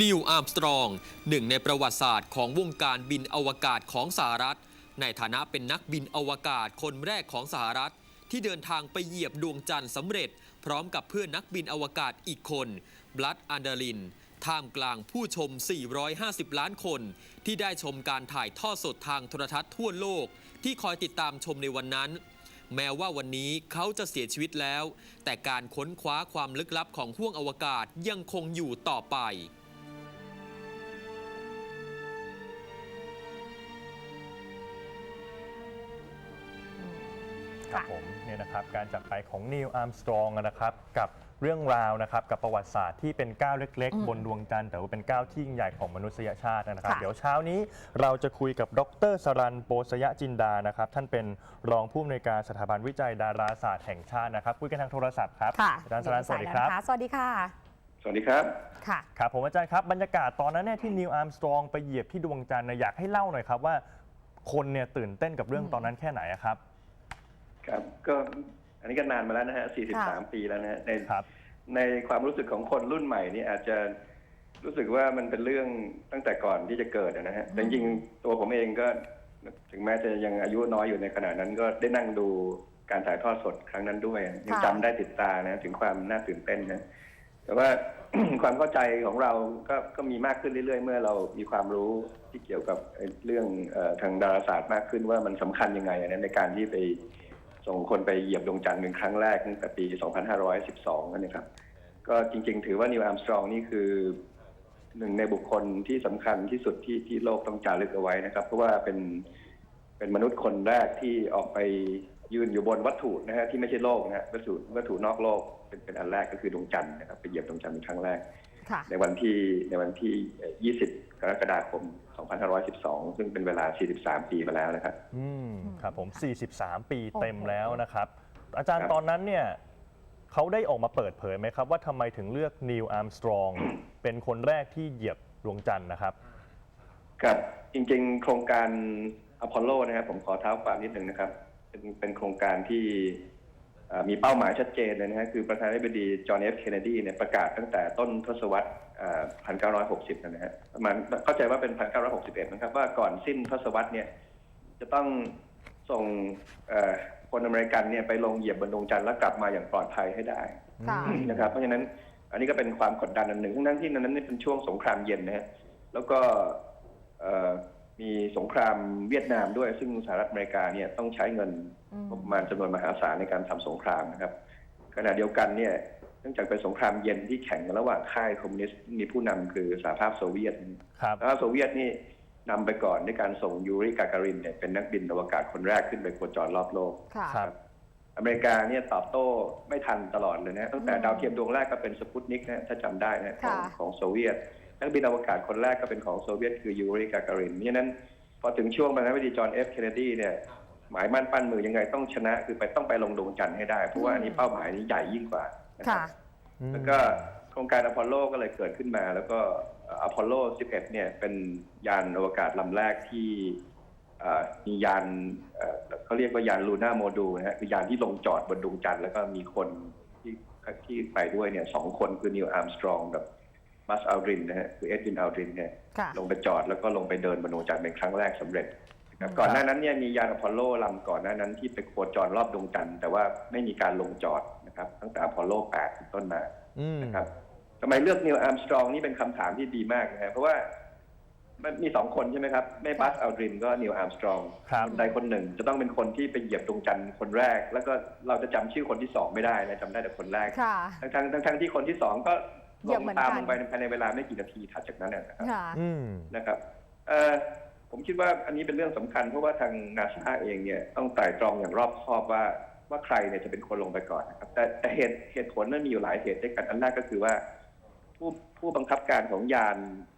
นิวอาร์มสตรองหนึ่งในประวัติศาสตร์ของวงการบินอวกาศของสหรัฐ ในฐานะเป็นนักบินอวกาศคนแรกของสหรัฐ ที่เดินทางไปเหยียบดวงจันทร์สำเร็จ พร้อมกับเพื่อนนักบินอวกาศอีกคนบลัดอันเดลิน ท่ามกลางผู้ชม 450 ล้านคน ที่ได้ชมการถ่ายทอดสดทางโทรทัศน์ทั่วโลก ที่คอยติดตามชมในวันนั้นแม้ว่าวันนี้เขาจะเสียชีวิตแล้ว แต่การค้นคว้าความลึกลับของห้วงอวกาศยังคงอยู่ต่อไป ครับผมเนี่ยนะครับการจากไปของนีลอาร์มสตรองนะครับกับเรื่องราวนะครับกับประวัติศาสตร์ที่เป็นก้าวเล็กอืมๆบนดวงจันทร์แต่ว่าเป็นก้าวที่ยิ่งใหญ่ของมนุษยชาตินะครับค่ะเดี๋ยวเช้านี้เราจะคุยกับดรสรันโปสยจินดานะครับ ท่านเป็นรองผู้อำนวยการสถาบันวิจัยดาราศาสตร์แห่งชาตินะครับคุยกันทางโทรศัพท์ครับค่ะอาจารย์สรันสวัสดีครับอยู่ในายแล้วนะะสวัสดีค่ะ สวัสดีครับค่ะครับผมอาจารย์ครับบรรยากาศตอนนั้นเนี่ยที่นีลอาร์มสตรองไปเหยียบที่ดวงจันทร์เนี่ยอยากให้เล่าหน่อยครับว่า คนเนี่ยตื่นเต้นกับเรื่องอืมตอนนั้นแค่ไหนอะครับ ครับก็อันนี้ก็นานมาแล้วนะฮะค่ะ43 ปีแล้วนะฮะในครับในความรู้สึกของคนรุ่นใหม่นี่อาจจะรู้สึกว่ามันเป็นเรื่องตั้งแต่ก่อนที่จะเกิดนะฮะแต่จริงๆตัวผมเองก็ถึงแม้จะยังอายุน้อยอยู่ในขณะนั้นก็ได้นั่งดูการถ่ายทอดสดครั้งนั้นด้วยยังจำได้ติดตานะถึงความน่าตื่นเต้นนะแต่ว่า ความเข้าใจของเราก็ก็มีมากขึ้นเรื่อยๆ เมื่อเรามีความรู้ที่เกี่ยวกับไอ้เรื่องเออทางดาราศาสตร์มากขึ้นว่ามันสำคัญยังไงนะในการที่ไป ส่งคนไปเหยียบดวงจันทร์เป็นครั้งแรกตั้งแต่ปี 2512 นั่นนะครับ ก็จริงๆ ถือว่านิวอัมสตรองนี่คือหนึ่งในบุคคลที่สำคัญที่สุดที่ที่โลกต้องจารึกเอาไว้นะครับ เพราะว่าเป็นเป็นมนุษย์คนแรกที่ออกไปยืนอยู่บนวัตถุนะฮะที่ไม่ใช่โลกนะฮะวัตถุวัตถุนอกโลกเป็นเป็นอันแรกก็คือดวงจันทร์นะครับไปเหยียบดวงจันทร์เป็นครั้งแรกค่ะในวันที่ในวันที่เอ่อ20 กรกฎาคม 2512 ซึ่งเป็นเวลา 43 ปีมาแล้วนะครับ อืมอืมครับผม 43 ปีโอ้โหเต็มแล้วนะครับ อาจารย์ครับ ตอนนั้นเนี่ยเขาได้ออกมาเปิดเผยไหมครับ ว่าทำไมถึงเลือกนีลอาร์มสตรองเป็นคนแรกที่เหยียบดวงจันทร์นะครับ ครับจริงๆ โครงการอพอลโลนะครับผมขอเท้าความนิดหนึ่งนะครับ เป็นเป็นโครงการที่เอ่อมีเป้าหมายชัดเจนเลยนะฮะคือประธานาธิบดีจอห์นเอฟเคนเนดีเนี่ยประกาศตั้งแต่ต้นทศวรรษเอ่อ 1960 นะฮะประมาณเข้าใจว่าเป็น 1961 นะครับ ว่าก่อนสิ้นทศวรรษเนี่ย จะต้องส่งเอ่อคนอเมริกันเนี่ยไปลงเหยียบบนดวงจันทร์แล้วกลับมาอย่างปลอดภัยให้ได้ค่ะนะครับ เพราะฉะนั้นอันนี้ก็เป็นความกดดันอันหนึ่งทั้งนั้นที่นั้นนี่เป็นช่วงสงครามเย็นนะฮะแล้วก็เอ่อมีสงครามเวียดนามด้วย ซึ่งสหรัฐอเมริกาเนี่ยต้องใช้เงินอืมงบประมาณจำนวนมหาศาลในการทำสงครามนะครับ ขณะเดียวกันเนี่ย เนื่องจากเป็นสงครามเย็นที่แข่งกันระหว่างค่ายคอมมิวนิสต์มีผู้นำคือสหภาพโซเวียตครับสหภาพโซเวียตนี่นำไปก่อนด้วยการส่งยูริกาการินเนี่ยเป็นนักบินอวกาศคนแรกขึ้นไปโคจรรอบโลกค่ะครับอเมริกาเนี่ยตอบโต้ไม่ทันตลอดเลยนะตั้งแต่อืมดาวเทียมดวงแรกก็เป็นสปุตนิกนะถ้าจำได้นะของค่ะของโซเวียต นักบินอวกาศคนแรกก็เป็นของโซเวียตคือยูริกาการินเพราะฉะนั้นพอถึงช่วงประธานาธิบดีจอห์นเอฟเคนเนดีเนี่ยหมายมั่นปั้นมือยังไงต้องชนะคือไปต้องไปลงดวงจันทร์ให้ได้ เพราะว่าอันนี้เป้าหมายนี้ใหญ่ยิ่งกว่า นะคค่ะรับแล้วก็โครงการอพอลโลก็เลยเกิดขึ้นมา แล้วก็อพอลโล 11 เนี่ยเป็นยานอวกาศลำแรกที่เอ่อมียานเอ่อเขาเรียกว่ายานลูน่าโมดูลนะฮะคือยานที่ลงจอดบนดวงจันทร์แล้วก็มีคนที่ที่ไปด้วยเนี่ยสองคนคือนิวอาร์มสตรองกับบัสอัลดรินนะฮะคือเอ็ดวินอัลดรินเนี่ยค่ะลงไปจอดแล้วก็ลงไปเดินบนดวงจันทร์เป็นครั้งแรกสำเร็จนะครับอืมก่อนหน้านั้นเนี่ยมียานอพอลโลลำก่อนหน้านั้นที่ไปโคจรรอบดวงจันทร์แต่ว่าไม่มีการลงจอด นะครับตั้งแต่อพอลโล8เป็นต้นมาอืมนะครับทำไมเลือกนิวอาร์มสตรองนี่เป็นคำถามที่ดีมากนะฮะเพราะว่ามันมีสองคนใช่ไหมครับ ไม่บัสอัลดรินก็นิวอาร์มสตรองครับคนใดคนหนึ่ง จะต้องเป็นคนที่ไปเหยียบดวงจันทร์คนแรก แล้วก็เราจะจำชื่อคนที่สองไม่ได้นะจำได้แต่คนแรกค่ะทั้งทั้งทั้งทั้งที่คนที่สองก็เหยีลยบงเหมือนตามกันลงไปภายในเวลาไม่กี่นาทีถัดจากนั้นนะนะครับค่ะอืมนะครับเอ่อผมคิดว่าอันนี้เป็นเรื่องสำคัญเพราะว่าทางนาซาเองเนี่ยต้องไตร่ตรองอย่างรอบคอบว่า ว่าใครเนี่ยจะเป็นคนลงไปก่อนนะครับ แต่แต่เหตุเหตุผลนั้นมีอยู่หลายเหตุด้วยกันอันแรกก็คือว่า ผู้ผู้บังคับการของยาน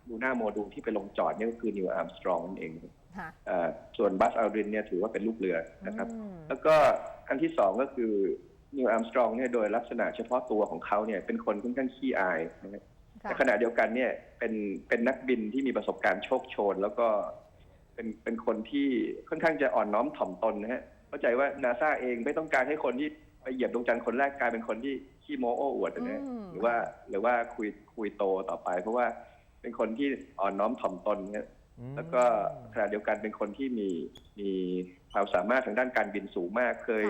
ลูน่าโมดูลที่ไปลงจอดเนี่ยก็คือนิวอาร์มสตรองนั่นเองค่ะเอ่อส่วนบัสอัลดรินเนี่ยถือว่าเป็นลูกเรือนะครับอืมแล้วก็อันที่สองก็คือนิวอาร์มสตรองเนี่ยโดยลักษณะเฉพาะตัวของเขาเนี่ยเป็นคนค่อนข้างขี้อายนะครับค่ะแต่ขณะเดียวกันเนี่ยเป็นเป็นนักบินที่มีประสบการณ์โชคโชน แล้วก็เป็นเป็นคนที่ค่อนข้างจะอ่อนน้อมถ่อมตนนะฮะ เข้าใจว่านาซาเองไม่ต้องการให้คนที่ไปเหยียบดวงจันทร์คนแรกกลายเป็นคนที่ขี้โม้โอ้อวดนะฮะอืมหรือว่าหรือว่าคุยคุยโตต่อไป เพราะว่าเป็นคนที่อ่อนน้อมถ่อมตนเนี่ยอืมแล้วก็ขณะเดียวกันเป็นคนที่มีมีความสามารถทางด้านการบินสูงมากเคย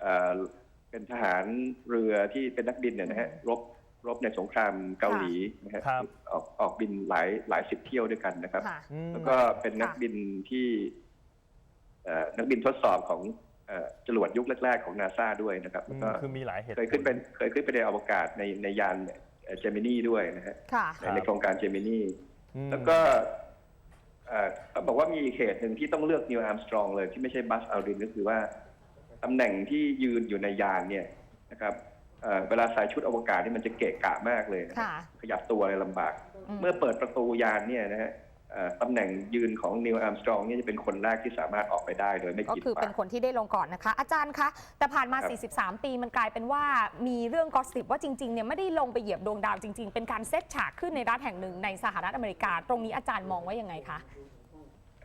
เอ่อเป็นทหารเรือที่เป็นนักบินเนี่ยนะฮะรบรบในสงครามเกาหลีนะฮะครับออกออกบินหลายหลายสิบเที่ยวด้วยกันนะครับค่ะอืมแล้วก็เป็นนักบินที่เอ่อ นักบินทดสอบของเอ่อจรวดยุคแรก ๆ ของนาซาด้วยนะครับอืแล้วมก็คือมีหลายเหตุเคยขึ้นเป็นเคยขึ้นไปในอวกาศในในยานเจมินีด้วยนะฮะค่ะในในโครงการเจมินีอืมแล้วก็เอ่อเขาบอกว่ามีอีกเหตุหนึ่งที่ต้องเลือกนิวอาร์มสตรองเลยที่ไม่ใช่บัสอัลดินก็คือว่าตำแหน่งที่ยืนอยู่ในยานเนี่ยนะครับเอ่อเวลาใส่ชุดอวกาศนี่มันจะเกะกะมากเลยนะค่ะขยับตัวอะไรลำบากอืมเมื่อเปิดประตูยานเนี่ยนะฮะเอ่อ ตำแหน่งยืนของนิวอาร์มสตรองเนี่ยจะเป็นคนแรกที่สามารถออกไปได้โดยไม่ก็กีดคือขวาเป็นงคนที่ได้ลงก่อนนะคะ อาจารย์คะแต่ผ่านมาครับ43 ปีมันกลายเป็นว่ามีเรื่องกอสซิบว่าจริงๆเนี่ยไม่ได้ลงไปเหยียบดวงดาวจริง ๆ เป็นการเซตฉากขึ้นในรัฐแห่งหนึ่งในสหรัฐอเมริกา ตรงนี้อาจารย์มองว่ายังไงคะ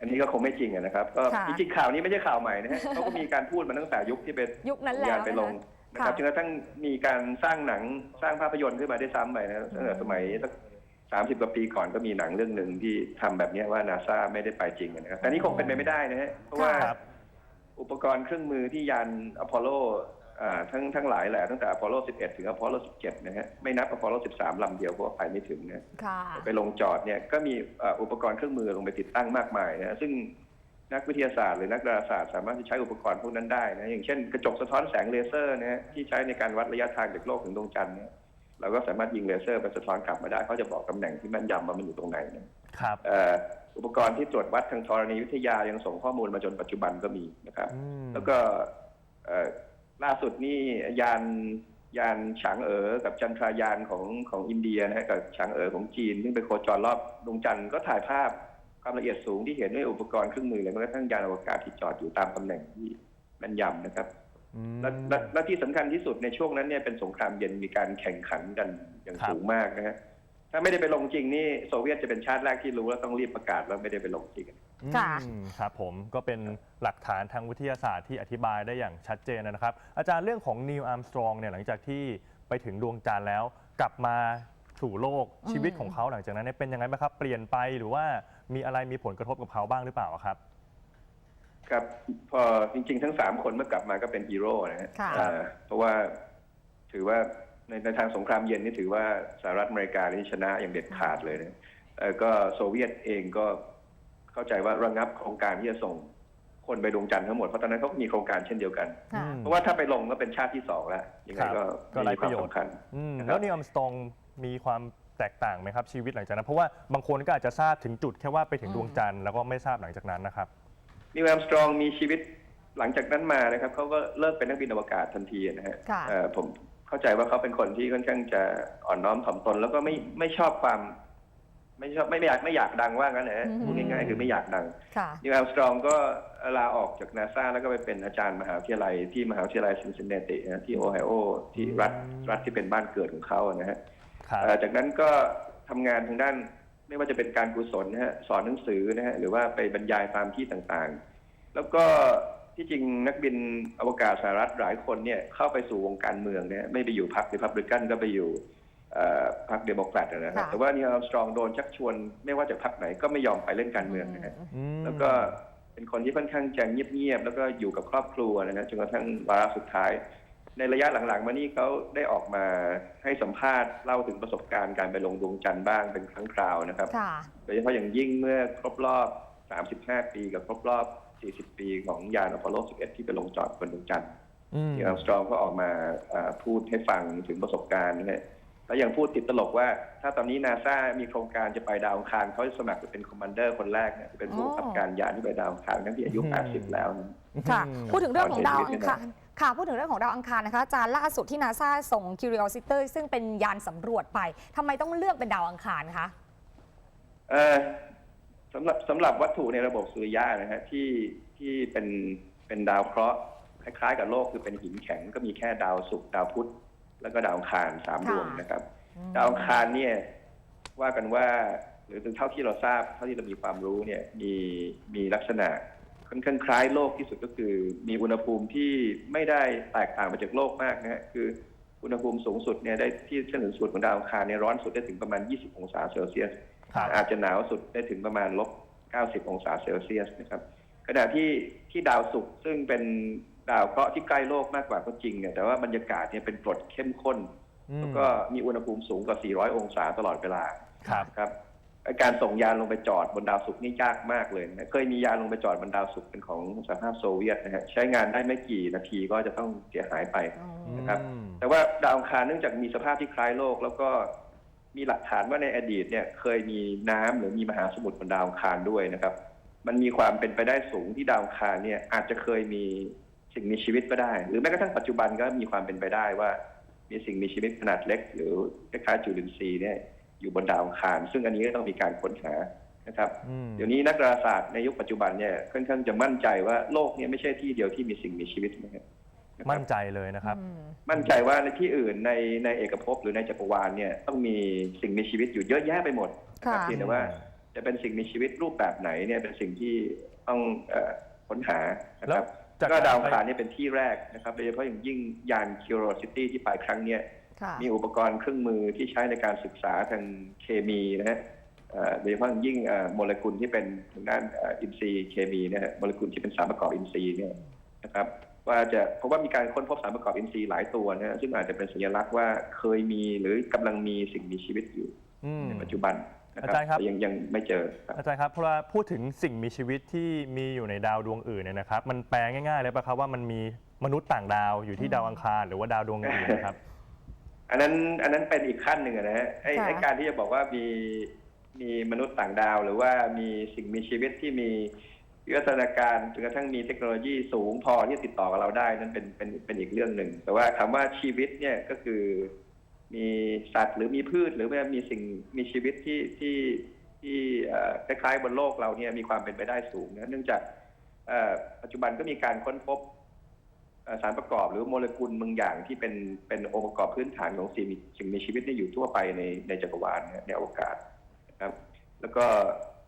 อันนี้ก็คงไม่จริงอะนะครับก็ค่ะจริงๆข่าวนี้ไม่ใช่ข่าวใหม่นะฮะเขาก็มีการพูดมาตั้งแต่ยุคที่เป็นยุคนั้นแล้วยานไปลงนะคะนะครับค่ะจนกระทั่งมีการสร้างหนังสร้างภาพยนตร์ขึ้นมาได้ซ้ำไปนะตั้งแต่สมัยสัก สามสิบกว่าปีก่อนก็มีหนังเรื่องหนึ่งที่ทำแบบเนี้ยว่านาซาไม่ได้ไปจริงอะนะครับแต่นี่คงเป็นไปไม่ได้นะฮะเพราะว่าครับอุปกรณ์เครื่องมือที่ยานอพอลโลอ่าทั้งทั้งหลายแหละตั้งแต่อพอลโล 11 ถึงอพอลโล 17 นะฮะไม่นับอพอลโล 13 ลำเดียวเพราะว่าไปไม่ถึงนะค่ะไปลงจอดเนี่ยก็มีเอ่ออุปกรณ์เครื่องมือลงไปติดตั้งมากมายนะซึ่งนักวิทยาศาสตร์หรือนักดาราศาสตร์สามารถที่ใช้อุปกรณ์พวกนั้นได้นะอย่างเช่นกระจกสะท้อนแสงเลเซอร์นะฮะที่ใช้ในการวัดระยะทางจากโลกถึงดวงจันทร์เนี่ย เราก็สามารถยิงเลเซอร์ไปสะท้อนกลับมาได้เขาจะบอกตำแหน่งที่แม่นยำว่ามันอยู่ตรงไหนนะครับเอ่ออุปกรณ์ที่ตรวจวัดทางธรณีวิทยายังส่งข้อมูลมาจนปัจจุบันก็มีนะครับอืมแล้วก็เอ่อล่าสุดนี่ยานยานฉางเอ๋อกับจันทรายานของของอินเดียนะฮะกับฉางเอ๋อของจีนซึ่งไปโคจรรอบดวงจันทร์ก็ถ่ายภาพความละเอียดสูงที่เห็นด้วยอุปกรณ์เครื่องมือเลยแม้กระทั่งยานอวกาศที่จอดอยู่ตามตำแหน่งที่แม่นยำนะครับอืม และและและที่สำคัญที่สุดในช่วงนั้นเนี่ยเป็นสงครามเย็นมีการแข่งขันกันอย่างครับ สูงมากนะฮะถ้าไม่ได้ไปลงจริงนี่โซเวียตจะเป็นชาติแรกที่รู้แล้วต้องรีบประกาศว่าไม่ได้ไปลงจริงค่ะอืมครับผมก็เป็นหลักฐานทางวิทยาศาสตร์ที่อธิบายได้อย่างชัดเจนนะครับ อาจารย์เรื่องของนิวอัมสตรองเนี่ยหลังจากที่ไปถึงดวงจันทร์แล้ว กลับมาสู่โลกอืมชีวิตของเขาหลังจากนั้นเนี่ยเป็นยังไงบ้างครับ เปลี่ยนไปหรือว่ามีอะไรมีผลกระทบกับเขาบ้างหรือเปล่าครับ ครับพอจริงๆ ทั้งสามคนเมื่อกลับมาก็เป็นฮีโร่นะฮะค่ะ อ่าเพราะว่าถือว่าในในทางสงครามเย็นนี่ถือว่าสหรัฐอเมริกานี่ชนะอย่างเด็ดขาดเลยนะเอ่อก็โซเวียตเองก็เข้าใจว่าระงับโครงการที่จะส่งคนไปดวงจันทร์ทั้งหมดเพราะตอนนั้นเขาก็มีโครงการเช่นเดียวกัน ค่ะอืมเพราะว่าถ้าไปลงก็เป็นชาติที่สองแล้วยังไงครับก็ก็ไร้มีคปวาระมโยชน์ สำคัญ อืมนะครับ แล้วนิวอัมสตรองมีความแตกต่างไหมครับชีวิตหลังจากนั้น เพราะว่าบางคนก็อาจจะทราบถึงจุดแค่ว่าไปถึงอืมดวงจันทร์แล้วก็ไม่ทราบหลังจากนั้นนะครับ นิวแอมสตรองมีชีวิตหลังจากนั้นมานะครับเขาก็เลิกเป็นนักบินอวกาศทันทีนะฮะค่ะ เอ่อผมเข้าใจว่าเขาเป็นคนที่ค่อนข้างจะอ่อนน้อมถ่อมตน แล้วก็ไม่ไม่ชอบความ ไม่ชอบไม่ไม่อยากไม่อยากดังว่างั้นนะฮะอืม พูดง่ายๆคือไม่อยากดัง ค่ะ นิวแอมสตรองก็ลาออกจากนาซาแล้วก็ไปเป็นอาจารย์มหาวิทยาลัยที่มหาวิทยาลัยซินซินเนตินะที่โอไฮโอที่รัฐอืมรัฐที่เป็นบ้านเกิดของเขานะฮะครับ เอ่อจากนั้นก็ทำงานทางด้าน ไม่ว่าจะเป็นการกุศลนะฮะสอนหนังสือนะฮะหรือว่าไปบรรยายตามที่ต่างๆ แล้วก็ที่จริงนักบินอวกาศสหรัฐหลายคนเนี่ยเข้าไปสู่วงการเมืองนะฮะไม่ไปอยู่พรรคริพับลิกันก็ไปอยู่เอ่อพรรคเดโมแครตนะฮะค่ะแต่ว่านิวอัลสตรองโดนชักชวน ไม่ว่าจะพรรคไหนก็ไม่ยอมไปเล่นการเมืองนะฮะอืมแล้วก็เป็นคนที่ค่อนข้างจะเงียบๆแล้วก็อยู่กับครอบครัวนะฮะจนกระทั่งวาระสุดท้าย ในระยะหลังๆ มานี่เขาได้ออกมาให้สัมภาษณ์เล่าถึงประสบการณ์การไปลงดวงจันทร์บ้างเป็นครั้งคราวนะครับค่ะโดยเฉพาะอย่างยิ่งเมื่อครบรอบ 35 ปีกับครบรอบ 40 ปีของยานอพอลโล 11 ที่ไปลงจอดบนดวงจันทร์อืมที่อัลสตรองก็ออกมาเอ่อพูดให้ฟังถึงประสบการณ์นะฮะแล้วยังพูดติดตลกว่า ถ้าตอนนี้นาซามีโครงการจะไปดาวอังคารเขาจะสมัครเป็นคอมมานเดอร์คนแรกเนี่ยเป็นผู้บังคับการยานที่ไปดาวอังคารทั้งที่อายุ 80 แล้วนะค่ะอืมพูดถึงเรื่องของดาวตอนเห็อันงคาร ค่ะ พูดถึงเรื่องของดาวอังคารนะคะอาจารย์ล่าสุดที่นาซาส่ง Curiosity ซึ่งเป็นยานสำรวจไปทำไมต้องเลือกเป็นดาวอังคารคะเอ่อสำหรับสำหรับวัตถุในระบบสุริยะนะฮะที่ที่เป็นเป็นดาวเคราะห์คล้ายๆ กับโลกคือเป็นหินแข็งก็มีแค่ดาวศุกร์ดาวพุธแล้วก็ดาวอังคารสามดวงนะครับ ดาวอังคารเนี่ยว่ากันว่า หรือเท่าที่เราทราบเท่าที่เรามีความรู้เนี่ยมีมีลักษณะ ค่อนข้างคล้ายโลกที่สุดก็คือ มีอุณหภูมิที่ไม่ได้แตกต่างไปจากโลกมากนะฮะคืออุณหภูมิสูงสุดเนี่ยได้ที่เส้นศูนย์สูตรของดาวอังคารเนี่ยร้อนสุดได้ถึงประมาณ 20 องศาเซลเซียสครับอาจจะหนาวสุดได้ถึงประมาณลบ 90 องศาเซลเซียสนะครับขณะที่ที่ดาวศุกร์ซึ่งเป็นดาวเคราะห์ที่ใกล้โลกมากกว่าก็จริงเนี่ยแต่ว่าบรรยากาศเนี่ยเป็นกรดเข้มข้นอืมแล้วก็มีอุณหภูมิสูงกว่า 400 องศาตลอดเวลาครับครับ การส่งยานลงไปจอดบนดาวศุกร์นี่ยากมากเลยนะเคยมียานลงไปจอดบนดาวศุกร์เป็นของสหภาพโซเวียตนะฮะใช้งานได้ไม่กี่นาทีก็จะต้องเสียหายไปนะครับอืมแต่ว่าดาวอังคารเนื่องจากมีสภาพที่คล้ายโลก แล้วก็มีหลักฐานว่าในอดีตเนี่ย เคยมีน้ำหรือมีมหาสมุทรบนดาวอังคารด้วยนะครับ มันมีความเป็นไปได้สูงที่ดาวอังคารเนี่ยอาจจะเคยมีสิ่งมีชีวิตก็ได้ หรือแม้กระทั่งปัจจุบันก็มีความเป็นไปได้ว่า มีสิ่งมีชีวิตขนาดเล็ก หรือคล้ายๆจุลินทรีย์เนี่ย อยู่บนดาวอังคาร ซึ่งอันนี้ก็ต้องมีการค้นหานะครับอืมเดี๋ยวนี้นักดาราศาสตร์ในยุคปัจจุบันเนี่ยค่อนข้างจะมั่นใจว่าโลกเนี่ยไม่ใช่ที่เดียวที่มีสิ่งมีชีวิตนะครับมั่นใจเลยนะครับ มั่นใจว่าในที่อื่นในในเอกภพหรือในจักรวาลเนี่ยต้องมีสิ่งมีชีวิตอยู่เยอะแยะไปหมดนะครับค่ะเพียงแต่ว่า จะเป็นสิ่งมีชีวิตรูปแบบไหนเนี่ยเป็นสิ่งที่ต้องเออค้นหานะครับแล้วจากก็ดาวอังการคารไปเนี่ยเป็นที่แรกนะครับโดยเฉพาะอย่างยิ่งยาน Curiosity ที่ไปครั้งเนี้ยค่ะ มีอุปกรณ์เครื่องมือที่ใช้ในการศึกษาทางเคมีนะฮะเอ่อโดยเฉพาะอย่างยิ่งเอ่อโมเลกุลที่เป็นทางด้านเอ่ออินทรีย์เคมีนะฮะโมเลกุลที่เป็นสารประกอบอินทรีย์เนี่ยนะครับว่าจะเพราะว่ามีการค้นพบสารประกอบอินทรีย์หลายตัวนะฮะซึ่งอาจจะเป็นสัญลักษณ์ว่าเคยมีหรือกำลังมีสิ่งมีชีวิตอยู่อืมในปัจจุบันนะครัอาจารย์ครับแต่ยังยังไม่เจอครับอาจารย์ครับเพราะว่าพูดถึงสิ่งมีชีวิตที่มีอยู่ในดาวดวงอื่นเนี่ยนะครับ มันแปลง่ายๆเลยป่ะครับว่ามันมีมนุษย์ต่างดาวอยู่ที่ดาวอังคารหรือว่าดาวดวงอื่นนะครับ อันนั้นอันนั้นเป็นอีกขั้นหนึ่งอะนะฮะไอ้ค่ะ ไอ้การที่จะบอกว่ามีมีมนุษย์ต่างดาว หรือว่ามีสิ่งมีชีวิตที่มีวิวัฒนาการจนกระทั่งมีเทคโนโลยีสูงพอที่จะติดต่อกับเราได้นั่นเป็นเป็นเป็นอีกเรื่องหนึ่ง แต่ว่าคำว่าชีวิตเนี่ยก็คือ มีสัตว์หรือมีพืชหรือว่ามีสิ่งมีชีวิตที่ที่ที่เอ่อคล้ายๆบนโลกเราเนี่ยมีความเป็นไปได้สูงนะเนื่องจาก เอ่อปัจจุบันก็มีการค้นพบเอ่อ สารประกอบหรือโมเลกุลบางอย่างที่เป็นเป็นองค์ประกอบพื้นฐานของสิ่งมีสิ่งมีชีวิตที่อยู่ทั่วไปในในจักรวาลเนี่ยในอวกาศนะครับแล้วก็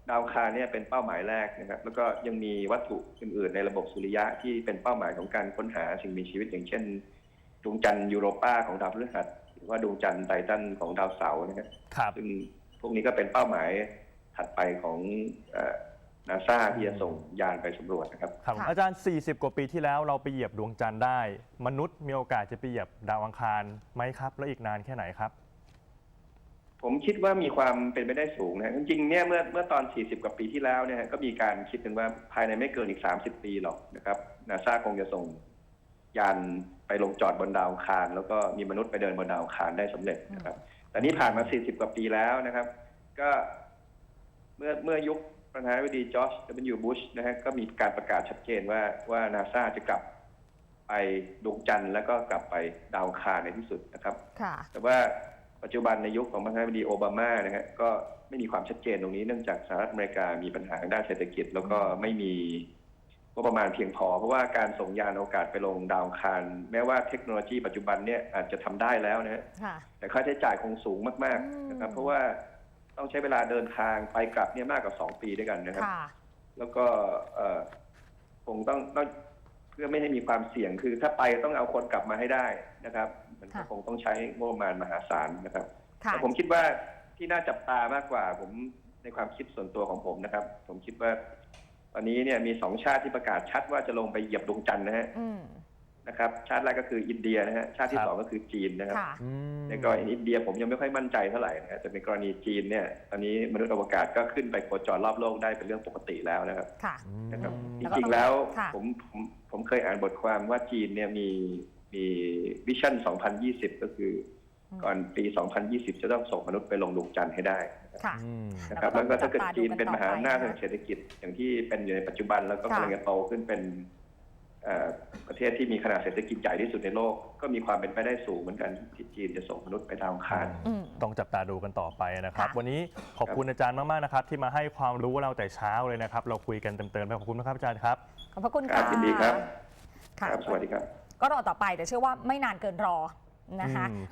ดาวอังคารเนี่ยเป็นเป้าหมายแรกนะครับ แล้วก็ยังมีวัตถุอื่นๆ ในระบบสุริยะที่เป็นเป้าหมายของการค้นหาสิ่งมีชีวิตอย่างเช่นดวงจันทร์ยูโรปาของดาวพฤหัสหรือว่าดวงจันทร์ไททันของดาวเสาร์นะครับครับซึ่งพวกนี้ก็เป็นเป้าหมายถัดไปของ นาซาที่จะส่งยานไปสำรวจนะครับ ครับค่ะ อาจารย์ 40 กว่าปีที่แล้วเราไปเหยียบดวงจันทร์ได้ มนุษย์มีโอกาสจะไปเหยียบดาวอังคารไหมครับ แล้วอีกนานแค่ไหนครับ ผมคิดว่ามีความเป็นไปได้สูงนะจริงๆเนี่ยเมื่อเมื่อตอน 40 กว่าปีที่แล้วเนี่ยก็มีการคิดกันว่าภายในไม่เกินอีก 30 ปีหรอกนะครับนาซาคงจะส่งยานไปลงจอดบนดาวอังคาร แล้วก็มีมนุษย์ไปเดินบนดาวอังคารได้สำเร็จนะครับแต่นี่ผ่านมา 40 กว่าปีแล้วนะครับ ก็เมื่อเมื่อยุค ประธานาธิบดีจอร์จดับเบิลยูบุชนะฮะก็มีการประกาศชัดเจนว่าว่านาซาจะกลับไปดวงจันทร์แล้วก็กลับไปดาวอังคารในที่สุดนะครับค่ะแต่ว่าปัจจุบันในยุคของประธานาธิบดีโอบามานะฮะก็ไม่มีความชัดเจนตรงนี้เนื่องจากสหรัฐอเมริกามีปัญหาทางด้านเศรษฐกิจ แล้วก็ไม่มีงบประมาณเพียงพอ เพราะว่าการส่งยานอวกาศไปลงดาวอังคาร แม้ว่าเทคโนโลยีปัจจุบันเนี่ยอาจจะทำได้แล้วนะฮะค่ะแต่ค่าใช้จ่ายคงสูงมากอืมๆนะครับเพราะว่า ต้องใช้เวลาเดินทางไปกลับเนี่ยมากกว่าสองปีด้วยกันนะครับ ค่ะ แล้วก็เอ่อคงต้องต้องเพื่อไม่ให้มีความเสี่ยงคือ ถ้าไปต้องเอาคนกลับมาให้ได้นะครับ มันก็ค่ะ คงต้องใช้งบประมาณมหาศาลนะครับค่ะ แต่ผมคิดว่าที่น่าจับตามากกว่า ผมในความคิดส่วนตัวของผมนะครับ ผมคิดว่าตอนนี้เนี่ยมีสองชาติที่ประกาศชัดว่าจะลงไปเหยียบดวงจันทร์นะฮะ อืม นะครับชาติแรกก็คืออินเดียนะฮะชาติที่ครับสองก็คือจีนนะครับค่ะ อืมในกรณีอินเดียผมยังไม่ค่อยมั่นใจเท่าไหร่นะฮะแต่ในกรณีจีนเนี่ยตอนนี้มนุษย์อวกาศก็ขึ้นไปโคจรรอบโลกได้เป็นเรื่องปกติแล้วนะครับ ค่ะนะครับอืมจริงๆแล้วค่ะ ผมผมผมเคยอ่านบทความว่าจีนเนี่ยมีมีวิชั่น 2020 ก็คืออมก่อนปี 2020 จะต้องส่งมนุษย์ไปลงดวงจันทร์ให้ได้ค่ะ อืม นะครับแล้แล้ววก็ก็ถ้าเกิดจับตาจีนเป็นดูมกันต่อหาอำนาจไปนะทางเศรษฐกิจอย่างที่เป็นอยู่ในปัจจุบันแล้วก็ค่ะ กำลังจะโตขึ้นเป็นเอ่อ ประเทศที่มีขนาดเศรษฐกิจใหญ่ที่สุดในโลก ก็มีความเป็นไปได้สูงเหมือนกันที่จีนจะส่งมนุษย์ไปดาวอังคารอืมต้องจับตาดูกันต่อไปนะครับค่ะวันนี้ขอบคุณอาจารย์มาก ๆ นะครับ ที่มาให้ความรู้เราแต่เช้าเลยนะครับ เราคุยกันเต็มๆไปขอบคุณนะครับอาจารย์ครับ ขอบพระคุณครัค่ะบยินดีครับค่ะครับ สวัสดีครับ ก็รอต่อไปแต่เชื่อว่าไม่นานเกินรอนะคะอืม